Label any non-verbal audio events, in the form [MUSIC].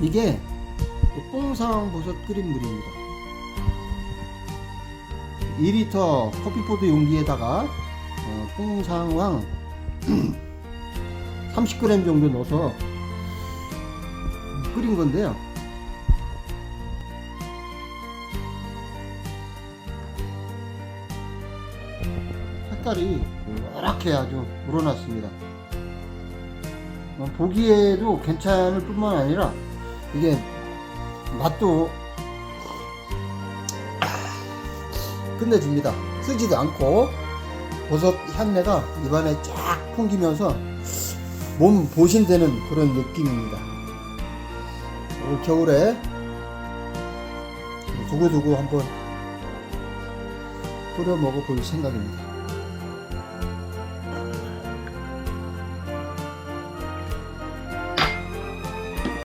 이게 뽕상버섯 끓인 물입니다. 2리터 커피포드 용기에다가 어, 뽕상황 30g [CLEARS THROAT] 정도 넣어서 끓인 건데요. 색깔이 노랗게 아주 우러났습니다. 어, 보기에도 괜찮을 뿐만 아니라 이게 맛도 끝내줍니다. 쓰지도 않고 버섯 향내가 입안에 쫙 풍기면서 몸 보신되는 그런 느낌입니다. 올 겨울에 두고두고 한번 끓여 먹어볼 생각입니다.